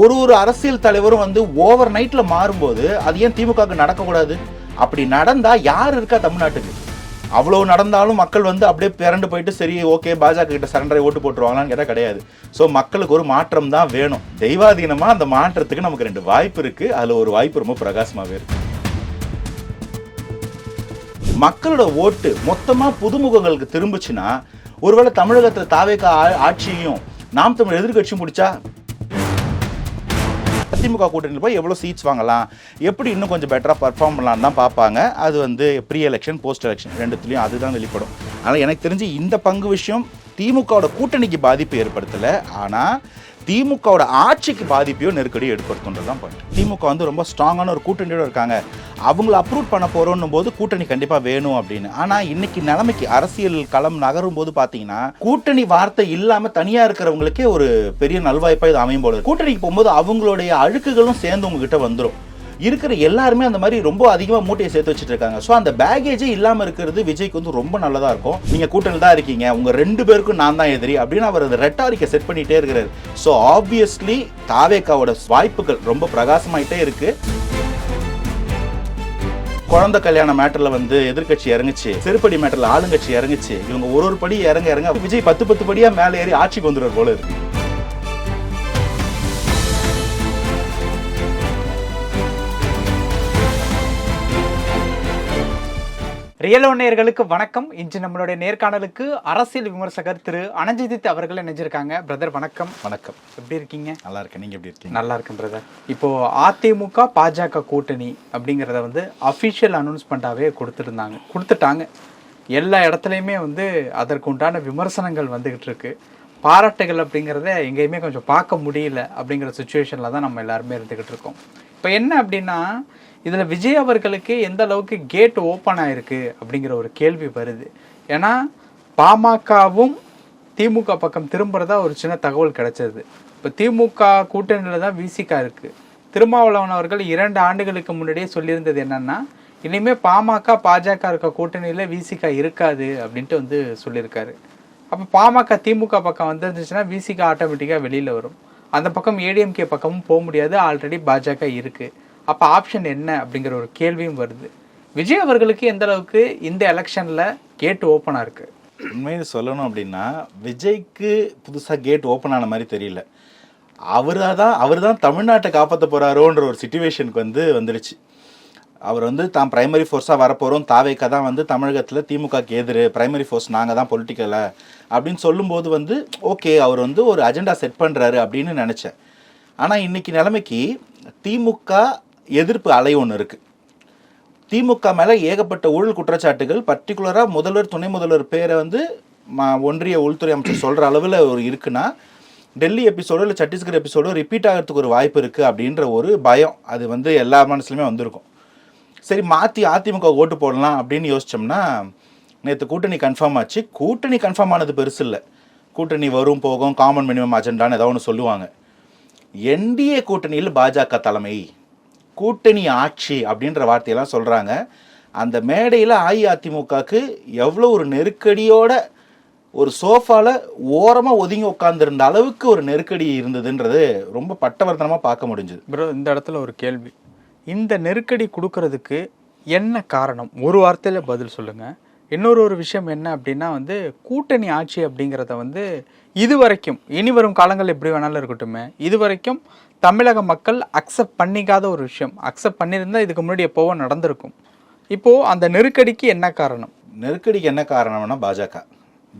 ஒரு ஒரு அரசியல் தலைவரும் வந்து ஓவர் நைட்ல மாறும்போது அது ஏன் திமுகவுக்கு நடக்கக்கூடாது? அப்படி நடந்தா யார் இருக்கா தமிழ்நாட்டுக்கு? அவ்வளவு நடந்தாலும் மக்கள் வந்து அப்படியே பிறண்டு போயிட்டு சரி ஓகே பாஜக கிட்ட சரண்டரை ஓட்டு போட்டுருவாங்களான்னு கேட்டால் கிடையாது. ஸோ மக்களுக்கு ஒரு மாற்றம் தான் வேணும். தெய்வாதீனமா அந்த மாற்றத்துக்கு நமக்கு ரெண்டு வாய்ப்பு இருக்கு. அதுல ஒரு வாய்ப்பு ரொம்ப பிரகாசமாவே இருக்கு. மக்களோட ஓட்டு மொத்தமா புதுமுகங்களுக்கு திரும்புச்சுன்னா ஒருவேளை தமிழகத்துல தாவேக ஆட்சியும் நாம் தமிழ் எதிர்க்கட்சியும் பிடிச்சா அதிமுக கூட்டணியில் போய் எவ்வளோ சீட்ஸ் வாங்கலாம்? எப்படி இன்னும் கொஞ்சம் பெட்டராக பர்ஃபார்ம் பண்ணலாம்னு தான் பார்ப்பாங்க. அது வந்து ப்ரீ எலெக்ஷன் போஸ்ட் எலெக்ஷன் ரெண்டுத்துலேயும் அதுதான் வெளிப்படும். ஆனால் எனக்கு தெரிஞ்சு இந்த பங்கு விஷயம் திமுகவோட கூட்டணிக்கு பாதிப்பு ஏற்படுத்தலை. ஆனால் திமுகவோட ஆட்சிக்கு பாதிப்பையோ நெருக்கடியோ ஏற்படுத்துன்றது தான் பாயிண்ட் திமுக வந்து ரொம்ப ஸ்ட்ராங்கான ஒரு கூட்டணியோட இருக்காங்க. அவங்கள அப்ரூவ் பண்ண போகிறோன்னும் போது கூட்டணி கண்டிப்பாக வேணும் அப்படின்னு. ஆனால் இன்னைக்கு நிலைமைக்கு அரசியல் களம் நகரும் போது பார்த்தீங்கன்னா கூட்டணி வார்த்தை இல்லாமல் தனியாக இருக்கிறவங்களுக்கே ஒரு பெரிய நல்வாய்ப்பாக இது அமையும் போல கூட்டணிக்கு போகும்போது அவங்களுடைய அழுக்குகளும் சேர்ந்து உங்ககிட்ட வந்துடும் இருக்கிற எல்லாருமே அந்த மாதிரி ரொம்ப அதிகமாக மூட்டையை சேர்த்து வச்சுட்டு இருக்காங்க ஸோ அந்த பேகேஜே இல்லாமல் இருக்கிறது விஜய்க்கு வந்து ரொம்ப நல்லதாக இருக்கும். நீங்கள் கூட்டணியில் தான் இருக்கீங்க. உங்கள் ரெண்டு பேருக்கும் நான் தான் எதிரி அப்படின்னு அவர் அந்த ரெட்டாரிக்கை செட் பண்ணிட்டே இருக்கிறார். ஸோ ஆப்வியஸ்லி தாவேக்காவோட வாய்ப்புகள் ரொம்ப பிரகாசமாயிட்டே இருக்குது குழந்த கல்யாண மேட்டர்ல வந்து எதிர்க்கட்சி இறங்குச்சு. செருப்படி மேட்டர்ல ஆளுங்கட்சி இறங்குச்சு. இவங்க ஒரு ஒரு படி இறங்க இறங்க விஜய் பத்து பத்து படியா மேலே ஏறி ஆட்சிக்கு வந்துடுற போல இருக்கு. ரியல் நேயர்களுக்கு வணக்கம். இன்று நம்மளுடைய நேர்காணலுக்கு அரசியல் விமர்சகர் திரு அனஞ்சித் அவர்கள் இணைஞ்சிருக்காங்க. பிரதர் வணக்கம். வணக்கம். எப்படி இருக்கீங்க? நல்லா இருக்கேன். நீங்க எப்படி இருக்கீங்க? நல்லா இருக்கேன் பிரதர் இப்போ அதிமுக பாஜக கூட்டணி அப்படிங்கிறத வந்து அஃபிஷியல் அனௌன்ஸ்மெண்ட்டாகவே கொடுத்துருந்தாங்க. கொடுத்துட்டாங்க. எல்லா இடத்துலையுமே வந்து அதற்கு உண்டான விமர்சனங்கள் வந்துகிட்டு இருக்கு. பாராட்டுகள் அப்படிங்கிறத எங்கேயுமே கொஞ்சம் பார்க்க முடியல அப்படிங்கிற சுச்சுவேஷனில் தான் நம்ம எல்லாருமே இருந்துகிட்டு இருக்கோம். இப்போ என்ன அப்படின்னா இதில் விஜய் அவர்களுக்கு எந்த அளவுக்கு கேட் ஓப்பன் ஆயிருக்கு அப்படிங்கிற ஒரு கேள்வி வருது. ஏன்னா பாமகவும் திமுக பக்கம் திரும்புறதா ஒரு சின்ன தகவல் கிடைச்சது. இப்போ திமுக கூட்டணியில் தான் விசிகா இருக்கு. திருமாவளவன் அவர்கள் இரண்டு ஆண்டுகளுக்கு முன்னாடியே சொல்லியிருந்தது என்னன்னா இனிமே பாமக பாஜக இருக்க கூட்டணியில் விசிகா இருக்காது அப்படின்ட்டு வந்து சொல்லியிருக்காரு. அப்போ பாமக திமுக பக்கம் வந்துருந்துச்சுன்னா விசிகா ஆட்டோமேட்டிக்காக வெளியில் வரும். அந்த பக்கம் ஏடிஎம்கே பக்கமும் போக முடியாது. ஆல்ரெடி பாஜக இருக்குது அப்போ ஆப்ஷன் என்ன அப்படிங்கிற ஒரு கேள்வியும் வருது. விஜய் அவர்களுக்கு எந்த அளவுக்கு இந்த எலெக்ஷனில் கேட் ஓப்பனாக இருக்குது உண்மையை சொல்லணும் அப்படின்னா விஜய்க்கு புதுசாக கேட் ஓப்பன் ஆன மாதிரி தெரியல. அவராக தான் அவர் தான் தமிழ்நாட்டை காப்பாற்ற போகிறாரோன்ற ஒரு சுச்சுவேஷனுக்கு வந்து வந்துடுச்சு அவர் வந்து தான் பிரைமரி ஃபோர்ஸாக வரப்போகிறோம் தாவேக்கா தான் வந்து தமிழகத்தில் திமுகக்கு எதிர் பிரைமரி ஃபோர்ஸ் நாங்கள் தான் பொலிட்டிக்கலை அப்படின்னு சொல்லும்போது வந்து ஓகே அவர் வந்து ஒரு அஜெண்டா செட் பண்ணுறாரு அப்படின்னு நினச்சேன். ஆனால் இன்னைக்கு நிலைமைக்கு திமுக எதிர்ப்பு அலை ஒன்று இருக்குது திமுக மேலே ஏகப்பட்ட ஊழல் குற்றச்சாட்டுகள் பர்டிகுலராக முதல்வர் துணை முதல்வர் பேரை வந்து ஒன்றிய உள்துறை அமைச்சர் சொல்கிற அளவில் ஒரு இருக்குன்னா டெல்லி எபிசோடோ இல்லை சத்தீஸ்கர் எபிசோடோ ரிப்பீட் ஆகிறதுக்கு ஒரு வாய்ப்பு இருக்குது அப்படின்ற ஒரு பயம் அது வந்து எல்லா மனசுலையுமே வந்திருக்கும். சரி மாற்றி அதிமுக ஓட்டு போடலாம் அப்படின்னு யோசிச்சோம்னா நேற்று கூட்டணி கன்ஃபார்ம் ஆச்சு. கூட்டணி கன்ஃபார்ம் ஆனது பெருசு இல்லை. கூட்டணி வரும் போகும் காமன் மினிமம் அஜெண்டான்னு ஏதோ ஒன்று சொல்லுவாங்க. என்டிஏ கூட்டணியில் பாஜக தலைமை. கூட்டணி ஆட்சி அப்படின்ற வார்த்தையெல்லாம் சொல்கிறாங்க அந்த மேடையில் அஇஅதிமுகவுக்கு எவ்வளோ ஒரு நெருக்கடியோட ஒரு சோஃபாவில் ஓரமாக ஒதுங்கி உட்காந்துருந்த அளவுக்கு ஒரு நெருக்கடி இருந்ததுன்றது ரொம்ப பட்டவர்த்தனமாக பார்க்க முடிஞ்சுது. ப்ரோ இந்த இடத்துல ஒரு கேள்வி. இந்த நெருக்கடி கொடுக்கறதுக்கு என்ன காரணம்? ஒரு வார்த்தையில் பதில் சொல்லுங்கள் இன்னொரு ஒரு விஷயம் என்ன அப்படின்னா வந்து கூட்டணி ஆட்சி அப்படிங்கிறத வந்து இது வரைக்கும் இனி வரும் காலங்கள் எப்படி வேணாலும் இருக்கட்டுமே இது வரைக்கும் தமிழக மக்கள் அக்செப்ட் பண்ணிக்காத ஒரு விஷயம். அக்செப்ட் பண்ணியிருந்தா இதுக்கு முன்னாடி எப்போவோ நடந்திருக்கும். இப்போ அந்த நெருக்கடிக்கு என்ன காரணம்? நெருக்கடிக்கு என்ன காரணம்னா பாஜக.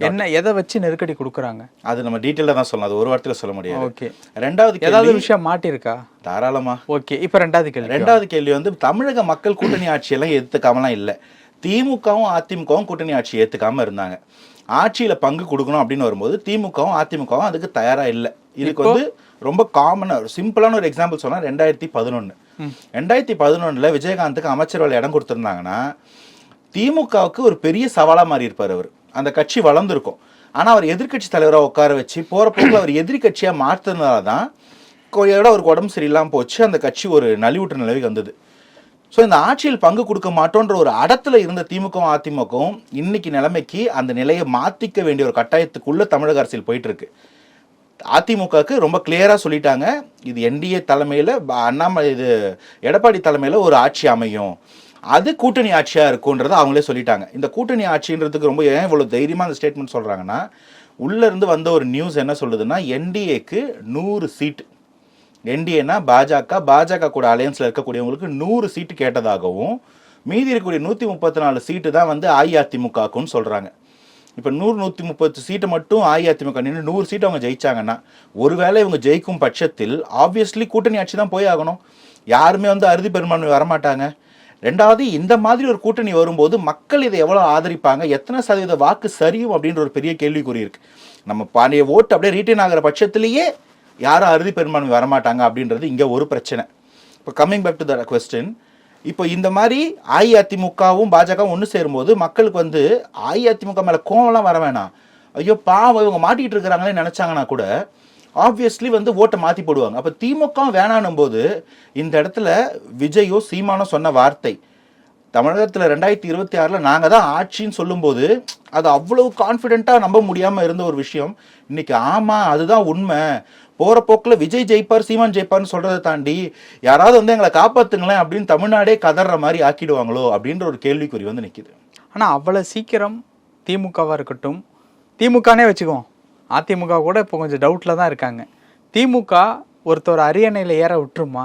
என்ன எதை வச்சு நெருக்கடி கொடுக்குறாங்க? அது நம்ம டீட்டெயிலாக தான் சொல்லலாம் அது ஒரு வார்த்தையில் சொல்ல முடியாது. ஓகே. ரெண்டாவது ஏதாவது விஷயம் மாட்டியிருக்கா? தாராளமா. ஓகே இப்போ ரெண்டாவது கேள்வி. ரெண்டாவது கேள்வி வந்து தமிழக மக்கள் கூட்டணி ஆட்சியெல்லாம் ஏத்துக்காமலாம் இல்லை. திமுகவும் அதிமுகவும் கூட்டணி ஆட்சி ஏத்துக்காம இருந்தாங்க. ஆட்சியில பங்கு கொடுக்கணும் அப்படின்னு வரும்போது திமுகவும் அதிமுகவும் அதுக்கு தயாரா இல்லை. இதுக்கு வந்து ரொம்ப காமனாக ஒரு சிம்பிளான ஒரு எக்ஸாம்பிள் சொன்னால் ரெண்டாயிரத்தி பதினொன்னு. ரெண்டாயிரத்தி பதினொன்றில் விஜயகாந்துக்கு அமைச்சரவையில் இடம் கொடுத்துருந்தாங்கன்னா திமுகவுக்கு ஒரு பெரிய சவாலாக மாறி இருப்பார் அவர். அந்த கட்சி வளர்ந்துருக்கும். ஆனால் அவர் எதிர்க்கட்சி தலைவராக உட்கார வச்சு போற போக்கில் அவர் எதிர்கட்சியாக கட்சியா தான் இடம் அவருக்கு உடம்பு சரியில்லாமல் போச்சு. அந்த கட்சி ஒரு நலிவுற்ற நிலவுக்கு வந்தது. ஸோ இந்த ஆட்சியில் பங்கு கொடுக்க மாட்டோன்ற ஒரு அடத்தில் இருந்த திமுகவும் அதிமுகவும் இன்னைக்கு நிலைமைக்கு அந்த நிலையை மாத்திக்க வேண்டிய ஒரு கட்டாயத்துக்குள்ளே தமிழக அரசியல் போயிட்டு இருக்கு. அதிமுகவுக்கு ரொம்ப கிளியராக சொல்லிட்டாங்க. இது என்டிஏ தலைமையில் அண்ணாமலை இது எடப்பாடி தலைமையில் ஒரு ஆட்சி அமையும். அது கூட்டணி ஆட்சியாக இருக்கும்ன்றதை அவங்களே சொல்லிட்டாங்க. இந்த கூட்டணி ஆட்சின்றதுக்கு ரொம்ப ஏன் இவ்வளோ தைரியமாக அந்த ஸ்டேட்மெண்ட் சொல்கிறாங்கன்னா உள்ளேருந்து வந்த ஒரு நியூஸ் என்ன சொல்லுதுன்னா என்டிஏக்கு நூறு சீட் என்டிஏனா பாஜக பாஜக கூட அலையன்ஸில் இருக்கக்கூடியவங்களுக்கு நூறு சீட்டு கேட்டதாகவும் மீதி இருக்கக்கூடிய நூற்றி முப்பத்தி நாலு சீட்டு தான் வந்து அஇஅதிமுகக்குன்னு சொல்கிறாங்க இப்போ நூறு நூற்றி முப்பத்து சீட்டை மட்டும் அஇஅதிமுக நின்று நூறு சீட்டு அவங்க ஜெயிச்சாங்கன்னா ஒருவேளை இவங்க ஜெயிக்கும் பட்சத்தில் ஆப்வியஸ்லி கூட்டணி ஆட்சி தான் போய் ஆகணும். யாருமே வந்து அறுதி பெரும்பான்மை வரமாட்டாங்க. ரெண்டாவது இந்த மாதிரி ஒரு கூட்டணி வரும்போது மக்கள் இதை எவ்வளோ ஆதரிப்பாங்க? எத்தனை சதவீத வாக்கு சரியும் அப்படின்ற ஒரு பெரிய கேள்விக்குறி இருக்குது நம்ம பாண்டிய ஓட்டு அப்படியே ரீட்டைன் ஆகிற பட்சத்திலேயே யாரும் அறுதி பெரும்பான்மை வரமாட்டாங்க அப்படின்றது இங்கே ஒரு பிரச்சனை. இப்போ coming back to the question இப்போ இந்த மாதிரி அஇஅதிமுகவும் பாஜகவும் ஒன்று சேரும்போது மக்களுக்கு வந்து அஇஅதிமுக மேலே கோவம்லாம் வர வேணாம். ஐயோ பாவம் இவங்க மாட்டிகிட்டு இருக்கிறாங்களே நினச்சாங்கன்னா கூட ஆப்வியஸ்லி வந்து ஓட்டை மாற்றி போடுவாங்க. அப்போ திமுக வேணான்னும் போது இந்த இடத்துல விஜயோ சீமானோ சொன்ன வார்த்தை தமிழகத்தில் ரெண்டாயிரத்தி இருபத்தி ஆறில் நாங்கள் தான் ஆட்சின்னு சொல்லும்போது அது அவ்வளோ கான்ஃபிடென்ட்டாக நம்ப முடியாமல் இருந்த ஒரு விஷயம். இன்னைக்கு ஆமாம் அதுதான் உண்மை. போகிற போக்கில் விஜய் ஜெயிப்பார் சீமான் ஜெயிப்பார்னு சொல்கிறத தாண்டி யாராவது வந்து எங்களை காப்பாற்றுங்களேன் அப்படின்னு தமிழ்நாடே கதற மாதிரி ஆக்கிடுவாங்களோ அப்படின்ற ஒரு கேள்விக்குறி வந்து நிற்கிது ஆனால் அவ்வளோ சீக்கிரம் திமுகவாக இருக்கட்டும் திமுகனே வச்சுக்குவோம். அதிமுக கூட இப்போ கொஞ்சம் டவுட்டில் தான் இருக்காங்க. திமுக ஒருத்தர் அரியணையில் ஏற விட்டுருமா?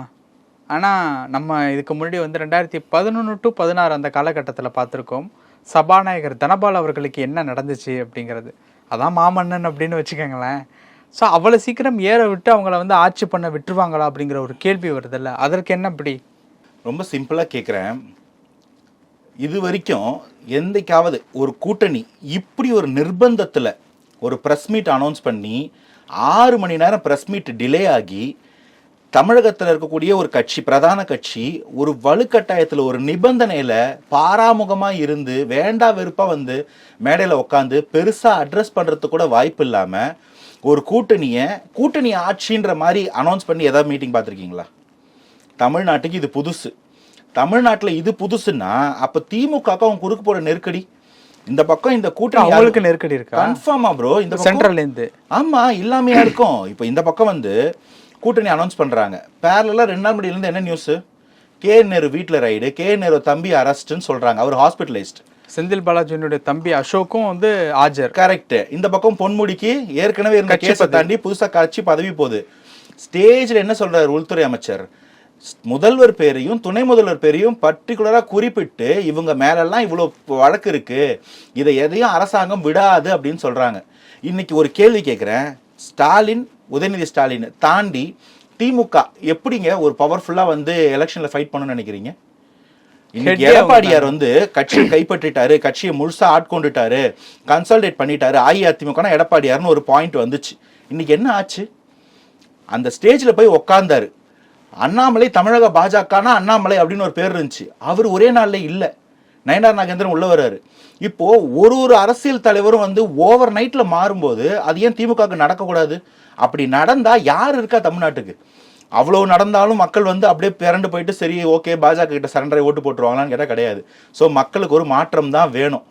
ஆனால் நம்ம இதுக்கு முன்னாடி வந்து ரெண்டாயிரத்தி பதினொன்று டு பதினாறு அந்த காலகட்டத்தில் பார்த்துருக்கோம். சபாநாயகர் தனபால் அவர்களுக்கு என்ன நடந்துச்சு அப்படிங்கிறது. அதான் மாமன்னன் அப்படின்னு வச்சுக்கோங்களேன். ஸோ அவ்வளோ சீக்கிரம் ஏற விட்டு அவங்கள வந்து ஆட்சி பண்ண விட்டுருவாங்களா அப்படிங்கிற ஒரு கேள்வி வருதுல்ல? அதற்கு என்ன இப்படி? ரொம்ப சிம்பிளாக கேட்குறேன் இது வரைக்கும் எந்தைக்காவது ஒரு கூட்டணி இப்படி ஒரு நிர்பந்தத்தில் ஒரு ப்ரெஸ் மீட் அனௌன்ஸ் பண்ணி ஆறு மணி நேரம் ப்ரெஸ் மீட் டிலே ஆகி தமிழகத்தில் இருக்கக்கூடிய ஒரு கட்சி பிரதான கட்சி ஒரு வலுக்கட்டாயத்தில் ஒரு நிபந்தனையில் பாராமுகமாக இருந்து வேண்டா வெறுப்பாக வந்து மேடையில் உட்காந்து பெருசாக அட்ரஸ் பண்ணுறதுக்கு கூட வாய்ப்பு இல்லாமல் ஒரு கூட்டணியை கூட்டணி ஆட்சின்ற மாதிரி அனௌன்ஸ் பண்ணி ஏதாவது மீட்டிங் பார்த்துருக்கீங்களா? தமிழ்நாட்டுக்கு இது புதுசு. தமிழ்நாட்டில் இது புதுசுன்னா அப்போ திமுக அவன் குறுக்கு போட நெருக்கடி? இந்த பக்கம் இந்த கூட்டணி அவங்களுக்கு நெருக்கடி இருக்கா? கன்ஃபார்மா ப்ரோ இந்த பக்கம் சென்ட்ரல்லேருந்து ஆமா இல்லாமையா இருக்கும். இப்போ இந்த பக்கம் வந்து கூட்டணி அனௌன்ஸ் பண்றாங்க. பேரலா ரெண்டு நாள் இருந்து என்ன நியூஸ் கே நேரு வீட்டில் ரைடு கே நேரு தம்பி அரெஸ்ட்னு சொல்றாங்க. அவர் ஹாஸ்பிட்டலைஸ்ட் செந்தில் பாலாஜியினுடைய தம்பி அசோக்கும் வந்து ஆஜர். கரெக்ட் இந்த பக்கம் பொன்முடிக்கு ஏற்கனவே இருந்த கேஸை. தாண்டி புதுசா கட்சி பதவி போகுது. ஸ்டேஜ்ல என்ன சொல்றாரு உள்துறை அமைச்சர்? முதல்வர் பேரையும் துணை முதல்வர் பேரையும் பர்டிகுலரா குறிப்பிட்டு இவங்க மேலெல்லாம் இவ்வளோ வழக்கு இருக்கு. இதை எதையும் அரசாங்கம் விடாது அப்படின்னு சொல்றாங்க. இன்னைக்கு ஒரு கேள்வி கேட்குறேன் ஸ்டாலின் உதயநிதி ஸ்டாலின் தாண்டி திமுக எப்படிங்க ஒரு பவர்ஃபுல்லா வந்து எலெக்ஷன்ல ஃபைட் பண்ணணும்னு நினைக்கிறீங்க? இன்னைக்கு எடப்பாடியார் வந்து கட்சியை கைப்பற்றிட்டாரு கட்சியை முழுசா ஆட்கொண்டுட்டாரு கன்சல்டேட் பண்ணிட்டாரு அஇஅதிமுக எடப்பாடியார்னு ஒரு பாயிண்ட் வந்துச்சு. இன்னைக்கு என்ன ஆச்சு? அந்த ஸ்டேஜ்ல போய் உக்காந்தாரு. அண்ணாமலை தமிழக பாஜகனா அண்ணாமலை அப்படின்னு ஒரு பேர் இருந்துச்சு. அவர் ஒரே நாள்ல இல்ல. நயனார் நாகேந்திரன் உள்ள வர்றாரு. இப்போ ஒரு ஒரு அரசியல் தலைவரும் வந்து ஓவர் நைட்ல மாறும்போது அது ஏன் திமுகவுக்கு நடக்கக்கூடாது? அப்படி நடந்தா யார் இருக்கா தமிழ்நாட்டுக்கு? அவ்வளோ நடந்தாலும் மக்கள் வந்து அப்படியே பிறண்டு போயிட்டு சரி ஓகே பாஜக கிட்ட சரண்டரை ஓட்டு போட்டுருவாங்களான்னு கேட்டால் கிடையாது. ஸோ மக்களுக்கு ஒரு மாற்றம் தான் வேணும்.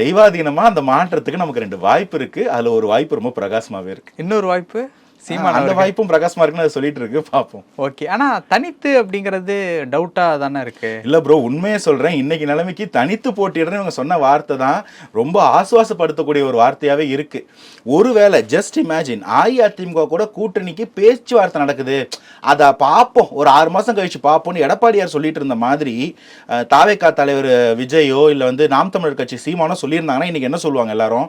தெய்வாதீனமாக அந்த மாற்றத்துக்கு நமக்கு ரெண்டு வாய்ப்பு இருக்குது அதில் ஒரு வாய்ப்பு ரொம்ப பிரகாசமாகவே இருக்குது இன்னொரு வாய்ப்பு? சீமான் அந்த வாய்ப்பும் பிரகாசமா இருக்குன்னு சொல்லிட்டு இருக்கு பார்ப்போம் ஓகே. ஆனா தனித்து அப்படிங்கிறது டவுட்டா தானே இருக்கு? இல்ல ப்ரோ உண்மையை சொல்றேன். இன்னைக்கு நிலைமைக்கு தனித்து போட்டிடுறேன் இவங்க சொன்ன வார்த்தை தான் ரொம்ப ஆசுவாசப்படுத்தக்கூடிய ஒரு வார்த்தையாவே இருக்கு. ஒருவேளை ஜஸ்ட் இமேஜின் அஇஅதிமுக கூட கூட்டணிக்கு பேச்சுவார்த்தை நடக்குது. அதை பார்ப்போம் ஒரு ஆறு மாசம் கழிச்சு பார்ப்போம்னு எடப்பாடியார் சொல்லிட்டு இருந்த மாதிரி அஹ், தாவேகா தலைவர் விஜயோ இல்ல வந்து நாம் தமிழர் கட்சி சீமானோ சொல்லியிருந்தாங்கன்னா இன்னைக்கு என்ன சொல்லுவாங்க எல்லாரும்?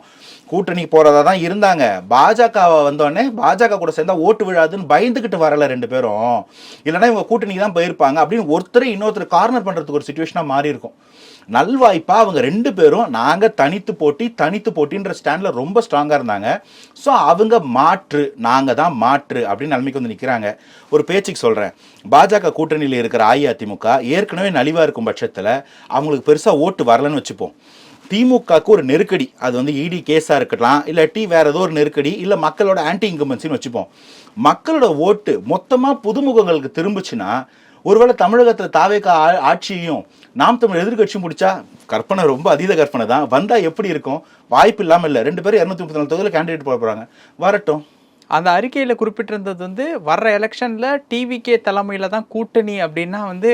கூட்டணிக்கு போறதா தான் இருந்தாங்க. பாஜக வந்தோடனே பாஜக கூட சேர்ந்தா ஓட்டு விழாதுன்னு பயந்துகிட்டு வரல ரெண்டு பேரும். இல்லைன்னா இவங்க கூட்டணிக்கு தான் போயிருப்பாங்க அப்படின்னு ஒருத்தர் இன்னொருத்தர் கார்னர் பண்றதுக்கு ஒரு சுச்சுவேஷனாக மாறி இருக்கும். நல்வாய்ப்பா அவங்க ரெண்டு பேரும் நாங்கள் தனித்து போட்டி தனித்து போட்டின்ற ஸ்டாண்டில் ரொம்ப ஸ்ட்ராங்காக இருந்தாங்க. ஸோ அவங்க மாற்று நாங்கள் தான் மாற்று அப்படின்னு நிலைமைக்கு வந்து நிற்கிறாங்க ஒரு பேச்சுக்கு சொல்கிறேன் பாஜக கூட்டணியில் இருக்கிற அஇஅதிமுக ஏற்கனவே நலிவாக இருக்கும் பட்சத்தில் அவங்களுக்கு பெருசாக ஓட்டு வரலன்னு வச்சுப்போம். திமுகக்கு ஒரு நெருக்கடி. அது வந்து இடி கேஸாக இருக்கலாம் இல்லாட்டி வேற ஏதோ ஒரு நெருக்கடி இல்லை மக்களோட ஆன்டி இன்கம்பன்சின்னு வச்சுப்போம். மக்களோட ஓட்டு மொத்தமாக புதுமுகங்களுக்கு திரும்பிச்சுன்னா ஒருவேளை தமிழகத்தில் தாவேக்கா ஆ- ஆட்சியையும் நாம் தமிழ் எதிர்க்கட்சியும் பிடிச்சா கற்பனை ரொம்ப அதீத கற்பனை தான். வந்தால் எப்படி இருக்கும்? வாய்ப்பு இல்லாமல் இல்லை. ரெண்டு பேரும் இரநூத்தி முப்பத்தி நாலு தொகுதியில் கேண்டிடேட் போட போகிறாங்க வரட்டும். அந்த அறிக்கையில் குறிப்பிட்டிருந்தது வந்து வர்ற எலெக்ஷனில் டிவிகே தலைமையில் தான் கூட்டணி அப்படின்னா வந்து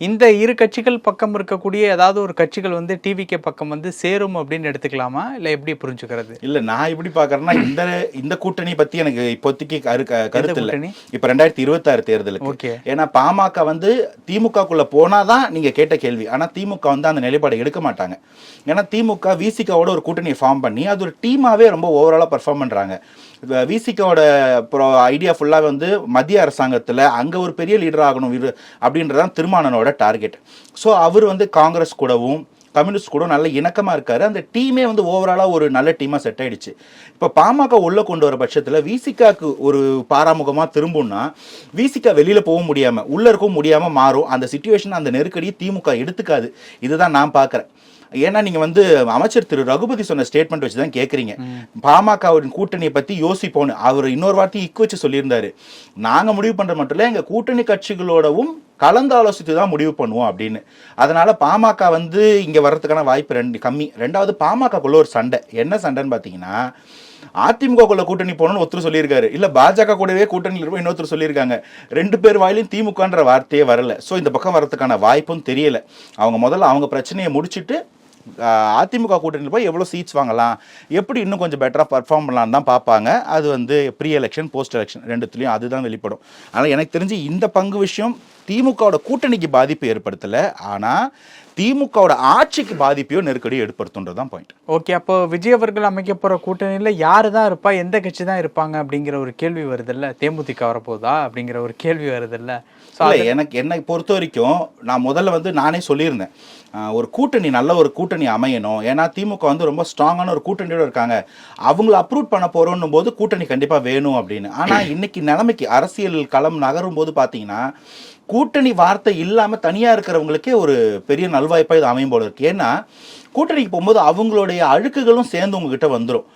இந்த இரு கட்சிகள் பக்கம் இருக்கக்கூடிய ஏதாவது ஒரு கட்சிகள் வந்து டிவிகே பக்கம் வந்து சேரும் அப்படின்னு எடுத்துக்கலாமா? இல்லை எப்படி புரிஞ்சுக்கிறது? இல்ல நான் எப்படி பாக்குறேன்னா இந்த இந்த கூட்டணி பத்தி எனக்கு இப்போதைக்கு கரு கருத்து இல்ல? இப்ப ரெண்டாயிரத்தி இருபத்தாறு தேர்தலுக்கு. ஓகே. ஏன்னா பாமக வந்து திமுகக்குள்ள போனாதான் நீங்க கேட்ட கேள்வி. ஆனா திமுக வந்து அந்த நிலைப்பாடு எடுக்க மாட்டாங்க. ஏன்னா திமுக விசிகாவோட ஒரு கூட்டணியை ஃபார்ம் பண்ணி அது ஒரு டீமாவே ரொம்ப ஓவராலா பெர்ஃபார்ம் பண்றாங்க. விசிகாவோட ஐடியா ஃபுல்லாக வந்து மத்திய அரசாங்கத்தில் அங்கே ஒரு பெரிய லீடர் ஆகணும் இரு அப்படின்றதான் திருமானனோட டார்கெட் ஸோ அவர் வந்து காங்கிரஸ் கூடவும் கம்யூனிஸ்ட் கூட நல்ல இணக்கமாக இருக்காரு. அந்த டீமே வந்து ஓவராலாக ஒரு நல்ல டீமாக செட் ஆயிடுச்சு. இப்போ பாமக உள்ளே கொண்டு வர பட்சத்தில் விசிகாக்கு ஒரு பாராமுகமாக திரும்பும்னா விசிகா வெளியில் போக முடியாமல் உள்ளே இருக்கவும் முடியாமல் மாறும். அந்த சுச்சுவேஷன் அந்த நெருக்கடியை திமுக எடுத்துக்காது. இதுதான் நான் பார்க்குறேன் ஏன்னா நீங்க வந்து அமைச்சர் திரு ரகுபதி சொன்ன ஸ்டேட்மெண்ட் வச்சு தான் கேட்குறீங்க பாமகவின் கூட்டணியை பத்தி யோசிப்போன்னு. அவர் இன்னொரு வார்த்தை இக்கு வச்சு சொல்லியிருந்தாரு. நாங்க முடிவு பண்ற மட்டும் இல்லை எங்க கூட்டணி கட்சிகளோடவும் கலந்து ஆலோசித்து தான் முடிவு பண்ணுவோம் அப்படின்னு. அதனால் பாமக வந்து இங்கே வர்றதுக்கான வாய்ப்பு ரெண்டு கம்மி. ரெண்டாவது பாமகக்குள்ளே ஒரு சண்டை. என்ன சண்டைன்னு பார்த்தீங்கன்னா அதிமுக குள்ள கூட்டணி போகணும்னு ஒருத்தர் சொல்லியிருக்காரு. இல்லை பாஜக கூடவே கூட்டணியில் இருப்போம் இன்னொருத்தர் சொல்லியிருக்காங்க. ரெண்டு பேர் வாயிலையும் திமுகன்ற வார்த்தையே வரல. ஸோ இந்த பக்கம் வரதுக்கான வாய்ப்பும் தெரியலை. அவங்க முதல்ல அவங்க பிரச்சனையை முடிச்சுட்டு அதிமுக கூட்டணியில் போய் எவ்வளோ சீட்ஸ் வாங்கலாம்? எப்படி இன்னும் கொஞ்சம் பெட்டராக பர்ஃபார்ம் பண்ணலான்னு தான் பார்ப்பாங்க. அது வந்து ப்ரீ எலெக்ஷன் போஸ்ட் எலெக்ஷன் ரெண்டுத்துலேயும் அதுதான் வெளிப்படும். ஆனால் எனக்கு தெரிஞ்சு இந்த பங்கு விஷயம் திமுகவோட கூட்டணிக்கு பாதிப்பு ஏற்படுத்தலை. ஆனால் திமுகவோட ஆட்சிக்கு பாதிப்பையோ நெருக்கடியோ ஏற்படுத்துன்றது தான் பாயிண்ட் ஓகே அப்போ விஜய் அவர்கள் அமைக்க போற கூட்டணியில் யாரு தான் இருப்பா? எந்த கட்சி தான் இருப்பாங்க? அப்படிங்கிற ஒரு கேள்வி வருதுல்ல. தேமுதிக வரப்போதா அப்படிங்கிற ஒரு கேள்வி வருதுல்ல. ஸோ இல்லை எனக்கு என்னை பொறுத்த வரைக்கும் நான் முதல்ல வந்து நானே சொல்லியிருந்தேன். ஒரு கூட்டணி நல்ல ஒரு கூட்டணி அமையணும். ஏன்னா திமுக வந்து ரொம்ப ஸ்ட்ராங்கான ஒரு கூட்டணியோட இருக்காங்க. அவங்கள அப்ரூவ் பண்ண போறோன்னும் போது கூட்டணி கண்டிப்பாக வேணும் அப்படின்னு. ஆனால் இன்னைக்கு நிலைமைக்கு அரசியல் களம் நகரும் போது பார்த்தீங்கன்னா கூட்டணி வார்த்தை இல்லாமல் தனியாக இருக்கிறவங்களுக்கே ஒரு பெரிய நல்வாய்ப்பாக இது அமையும் போல இருக்குது ஏன்னா கூட்டணிக்கு போகும்போது அவங்களுடைய அழுக்குகளும் சேர்ந்து உங்ககிட்ட வந்துடும்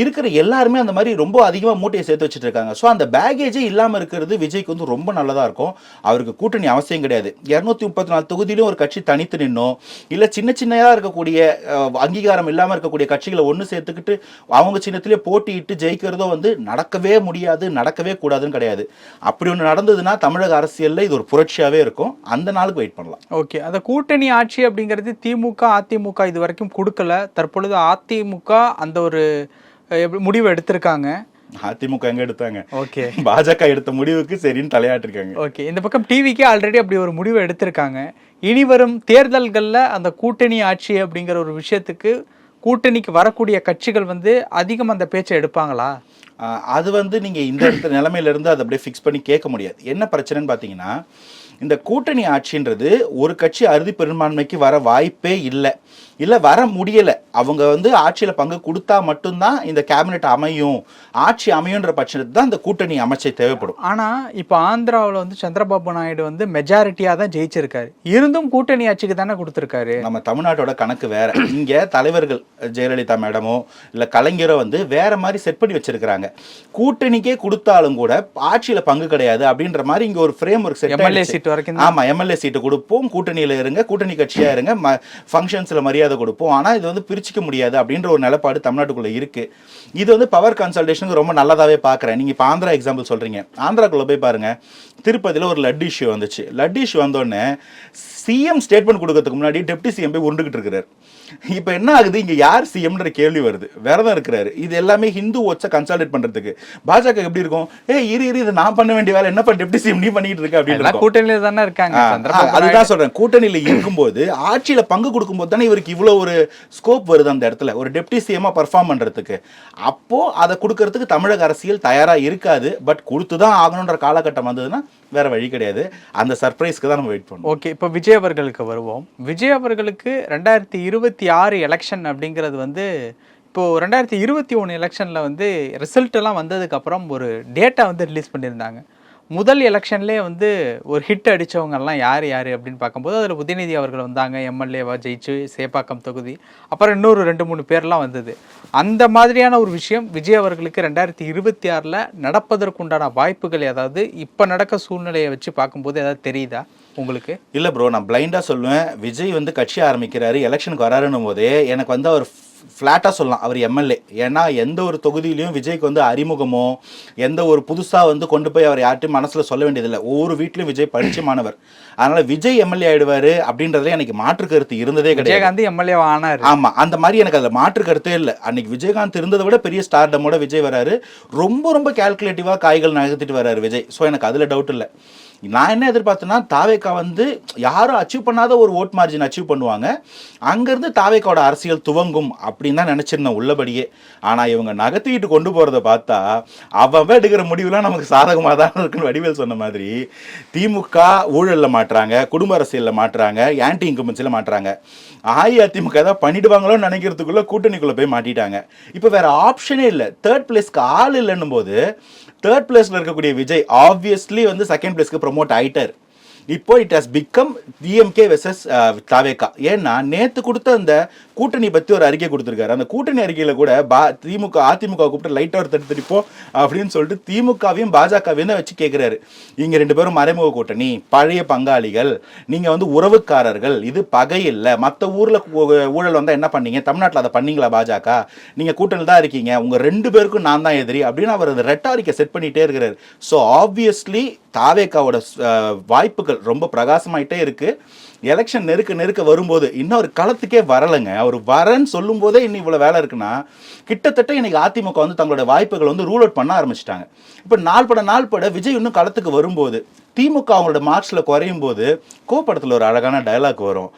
இருக்கிற எல்லாருமே அந்த மாதிரி ரொம்ப அதிகமாக மூட்டையை சேர்த்து வச்சுட்டு இருக்காங்க ஸோ அந்த பேகேஜே இல்லாமல் இருக்கிறது விஜய்க்கு வந்து ரொம்ப நல்லதாக இருக்கும். அவருக்கு கூட்டணி அவசியம் கிடையாது. இரநூத்தி முப்பத்தி நாலு தொகுதியிலும் ஒரு கட்சி தனித்து நின்னோ இல்லை சின்ன சின்னதாக இருக்கக்கூடிய அங்கீகாரம் இல்லாமல் இருக்கக்கூடிய கட்சிகளை ஒன்று சேர்த்துக்கிட்டு அவங்க சின்னத்திலே போட்டியிட்டு ஜெயிக்கிறதோ வந்து நடக்கவே முடியாது நடக்கவே கூடாதுன்னு கிடையாது. அப்படி ஒன்று நடந்ததுன்னா தமிழக அரசியலில் இது ஒரு புரட்சியாகவே இருக்கும். அந்த நாளுக்கு வெயிட் பண்ணலாம். ஓகே. அந்த கூட்டணி ஆட்சி அப்படிங்கிறது திமுக அதிமுக இது வரைக்கும் கொடுக்கல. தற்பொழுது அதிமுக அந்த ஒரு முடிவு எடுத்திருக்காங்க? அதிமுக எங்க எடுத்தாங்க? ஓகே. பாஜக எடுத்த முடிவுக்கு சரின்னு தலையாட்டிருக்காங்க. ஓகே. இந்த பக்கம் டிவிக்கே ஆல்ரெடி அப்படி ஒரு முடிவு எடுத்திருக்காங்க. இனி வரும் தேர்தல்களில் அந்த கூட்டணி ஆட்சி அப்படிங்கிற ஒரு விஷயத்துக்கு கூட்டணிக்கு வரக்கூடிய கட்சிகள் வந்து அதிகம் அந்த பேச்சை எடுப்பாங்களா? அது வந்து நீங்கள் இந்த இடத்துல நிலமையில இருந்து அதை அப்படியே ஃபிக்ஸ் பண்ணி கேட்க முடியாது. என்ன பிரச்சனைன்னு பார்த்தீங்கன்னா இந்த கூட்டணி ஆட்சின்றது ஒரு கட்சி அறுதி பெரும்பான்மைக்கு வர வாய்ப்பே இல்லை. இல்லை வர முடியலை. அவங்க வந்து ஆட்சியில் பங்கு கொடுத்தா மட்டும்தான் இந்த கேபினெட் அமையும். ஆட்சி அமையுன்ற பட்சத்துக்கு தான் இந்த கூட்டணி அமைச்சை தேவைப்படும். ஆனால் இப்போ ஆந்திராவில் வந்து சந்திரபாபு நாயுடு வந்து மெஜாரிட்டியாக தான் ஜெயிச்சிருக்காரு. இருந்தும் கூட்டணி ஆட்சிக்கு தானே கொடுத்துருக்காரு. நம்ம தமிழ்நாட்டோட கணக்கு வேற. இங்க தலைவர்கள் ஜெயலலிதா மேடமோ இல்ல கலைஞரோ வந்து வேற மாதிரி செட் பண்ணி வச்சிருக்காங்க கூட்டணிக்கே கொடுத்தாலும் கூட ஆட்சியில பங்கு கிடையாது அப்படின்ற மாதிரி இங்க ஒரு framework set MLA seat வரைக்கும் தான். ஆமா எம்எல்ஏ சீட்டு கொடுப்போம். கூட்டணியில இருங்க கூட்டணி கட்சியா இருங்க. ஃபங்க்ஷன்ஸ்ல மரியாதை கொடுப்போம். ஆனா இது வந்து பிரிச்சுக்க முடியாது அப்படின்ற ஒரு நிலப்பாடு தமிழ்நாட்டுக்குள்ள இருக்கு. இது வந்து பவர் கன்சல்டேஷனுக்கு ரொம்ப நல்லதாவே பார்க்குறேன் நீங்க இப்போ ஆந்திரா எக்ஸாம்பிள் சொல்றீங்க. ஆந்திராக்குள்ளே போய் பாருங்க. திருப்பதியில ஒரு லட்டு இஷ்யூ வந்துச்சு. லட்டு இஷ்யூ வந்தோடனே சிஎம் ஸ்டேட்மெண்ட் கொடுக்கறதுக்கு முன்னாடி டெப்டி சிஎம் போய் உருண்டுகிட்டு இருக்கிறார். இப்போ என்ன ஆகுது? இங்க யார் சிஎம்ன்ற கேள்வி வருது. விரதம் இருக்கிறாரு. இது எல்லாமே ஹிந்து ஓட்ஸை கன்சல்டேட் பண்றதுக்கு. பாஜக எப்படி இருக்கும்? ஏ இரு இரு இது நான் பண்ண வேண்டிய வேலை. என்னப்பா டெப்டி சிஎம் நீ பண்ணிட்டு இருக்க? அப்படின்னு. கூட்டணியில தானே இருக்காங்க. அதுதான் சொல்றேன். கூட்டணியில இருக்கும்போது ஆட்சியில பங்கு கொடுக்கும்போது தானே இவருக்கு இவ்வளவு ஒரு ஸ்கோப் வருது அந்த இடத்துல. ஒரு டெப்டி சிஎம்மா பர்ஃபார்ம் பண்றதுக்கு. அப்போ அதை கொடுக்கறதுக்கு தமிழக அரசியல் தயாரா இருக்காது. பட் கொடுத்துதான் ஆகணுன்ற காலகட்டம் வந்ததுன்னா வேற வழி கிடையாது. அந்த சர்ப்ரைஸ்க்கு தான் நம்ம வெயிட் பண்ணுவோம் ஓகே இப்போ விஜய் அவர்களுக்கு வருவோம். விஜய் அவர்களுக்கு ரெண்டாயிரத்தி இருபத்தி ஆறு எலெக்ஷன் அப்படிங்கிறது வந்து இப்போது ரெண்டாயிரத்தி இருபத்தி ஒன்று எலெக்ஷனில் வந்து ரிசல்ட்டெல்லாம் வந்ததுக்கப்புறம் ஒரு டேட்டா வந்து ரிலீஸ் பண்ணியிருந்தாங்க. முதல் எலெக்ஷன்லேயே வந்து ஒரு ஹிட் அடித்தவங்கெல்லாம் யார் யார் அப்படின்னு பார்க்கும்போது அதில் உதயநிதி அவர்கள் வந்தாங்க எம்எல்ஏவா ஜெயிச்சு சேப்பாக்கம் தொகுதி அப்புறம் இன்னொரு ரெண்டு மூணு பேர்லாம் வந்தது. அந்த மாதிரியான ஒரு விஷயம் விஜய் அவர்களுக்கு ரெண்டாயிரத்தி இருபத்தி ஆறில் நடப்பதற்குண்டான வாய்ப்புகள் ஏதாவது இப்போ நடக்க சூழ்நிலையை வச்சு பார்க்கும்போது ஏதாவது தெரியுதா உங்களுக்கு? இல்லை ப்ரோ நான் பிளைண்டாக சொல்லுவேன். விஜய் வந்து கட்சி ஆரம்பிக்கிறாரு எலெக்ஷனுக்கு வராருன்னும் போதே எனக்கு வந்து அவர் ஃப்ளாட்டாக சொல்லலாம் அவர் எம்எல்ஏ ஏன்னா எந்த ஒரு தொகுதியிலையும் விஜய்க்கு வந்து அறிமுகமோ எந்த ஒரு புதுசாக வந்து கொண்டு போய் அவர் யார்ட்டையும் மனசில் சொல்ல வேண்டியதில்லை. ஒவ்வொரு வீட்லையும் விஜய் பரிச்சயமானவர் அதனால் விஜய் எம்எல்ஏ ஆயிடுவார் அப்படின்றதுல எனக்கு மாற்று கருத்து இருந்ததே கிடையாது. விஜயகாந்த் எம்எல்ஏ ஆனாரு. ஆமா அந்த மாதிரி எனக்கு அதுல மாற்று கருத்தே இல்லை. அன்னைக்கு விஜயகாந்த் இருந்ததை விட பெரிய ஸ்டார்டமோட விஜய் வராரு. ரொம்ப ரொம்ப கால்குலேட்டிவா காய்கள் நகர்த்திட்டு வராரு விஜய். ஸோ எனக்கு அதுல டவுட் இல்லை. நான் என்ன எதிர்பார்த்தேன்னா தாவேக்கா வந்து யாரும் அச்சீவ் பண்ணாத ஒரு ஓட் மார்ஜின் அச்சீவ் பண்ணுவாங்க. அங்கேருந்து தாவேக்காவோட அரசியல் துவங்கும் அப்படின்னு தான் நினச்சிருந்தேன் உள்ளபடியே. ஆனால் இவங்க நகர்த்திக்கிட்டு கொண்டு போகிறத பார்த்தா அவன் எடுக்கிற முடிவுலாம் நமக்கு சாதகமாக தான் இருக்குன்னு வடிவேல் சொன்ன மாதிரி திமுக ஊழலில் மாட்டுறாங்க குடும்ப அரசியலில் மாட்டுறாங்க ஆன்டி இன்கம்பன்சியில் மாட்டுறாங்க. அஇஅதிமுக தான் பண்ணிடுவாங்களோன்னு நினைக்கிறதுக்குள்ளே கூட்டணிக்குள்ளே போய் மாட்டிட்டாங்க. இப்போ வேற ஆப்ஷனே இல்லை. தேர்ட் பிளேஸ்க்கு ஆள் இல்லைன்னும் போது தேர்ட் பிளேஸில் இருக்கக்கூடிய விஜய் ஆப்வியஸ்லி வந்து செகண்ட் பிளேஸ்க்கு ப்ரொமோட் ஆகிட்டார் இப்போ it has become DMK versus தாவேக்கா ஏன்னா நேற்று கொடுத்த அந்த கூட்டணி பற்றி ஒரு அறிக்கை கொடுத்துருக்காரு. அந்த கூட்டணி அறிக்கையில் கூட பா திமுக அதிமுக கூப்பிட்டு லைட்டாக ஒரு தட்டு தடிப்போம் அப்படின்னு சொல்லிட்டு திமுகவையும் பாஜகவையும் தான் வச்சு கேட்குறாரு இங்கே ரெண்டு பேரும் மறைமுக கூட்டணி பழைய பங்காளிகள் நீங்கள் வந்து உறவுக்காரர்கள் இது பகை இல்லை. மற்ற ஊரில் ஊழல் வந்தால் என்ன பண்ணீங்க? தமிழ்நாட்டில் அதை பண்ணீங்களா பாஜக? நீங்கள் கூட்டணியில் தான் இருக்கீங்க. உங்கள் ரெண்டு பேருக்கும் நான் தான் எதிரி அப்படின்னு அவர் அந்த ரெட்டாரிக்கை செட் பண்ணிகிட்டே இருக்கிறார். ஸோ ஆப்வியஸ்லி தாவேக்காவோட வாய்ப்புகள் ரொம்ப பிரகாசமாயிட்டே இருக்குது எலெக்ஷன் நெருக்க நெருக்க வரும்போது இன்னும் ஒரு களத்துக்கே வரலைங்க. அவர் வரேன்னு சொல்லும் போதே இன்னும் இவ்வளோ வேலை இருக்குன்னா கிட்டத்தட்ட இன்னைக்கு அதிமுக வந்து தங்களோட வாய்ப்புகள் வந்து ரூல் அவுட் பண்ண ஆரம்பிச்சிட்டாங்க. இப்போ நாள் பட நாள் பட விஜய் இன்னும் களத்துக்கு வரும்போது திமுக அவங்களோட மார்க்ஸில் குறையும் போது கோப்படத்தில் ஒரு அழகான டயலாக் வரும்.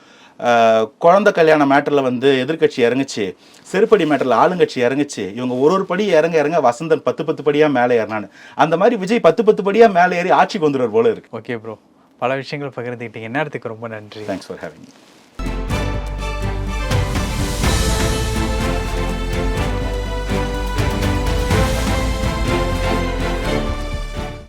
குழந்த கல்யாண மேட்டரில் வந்து எதிர்க்கட்சி இறங்குச்சு செருப்படி மேட்டரில் ஆளுங்கட்சி இறங்குச்சு இவங்க ஒரு ஒரு படி இறங்க இறங்க வசந்தன் பத்து பத்து படியாக மேலே ஏறினான்னு. அந்த மாதிரி விஜய் பத்து பத்து படியாக மேலே ஏறி ஆட்சிக்கு வந்துடுவார் போல இருக்கு. ஓகே ப்ரோ பல விஷயங்கள் பகிர்ந்துக்கிட்டீங்க நேரத்துக்கு ரொம்ப நன்றி. Thanks for having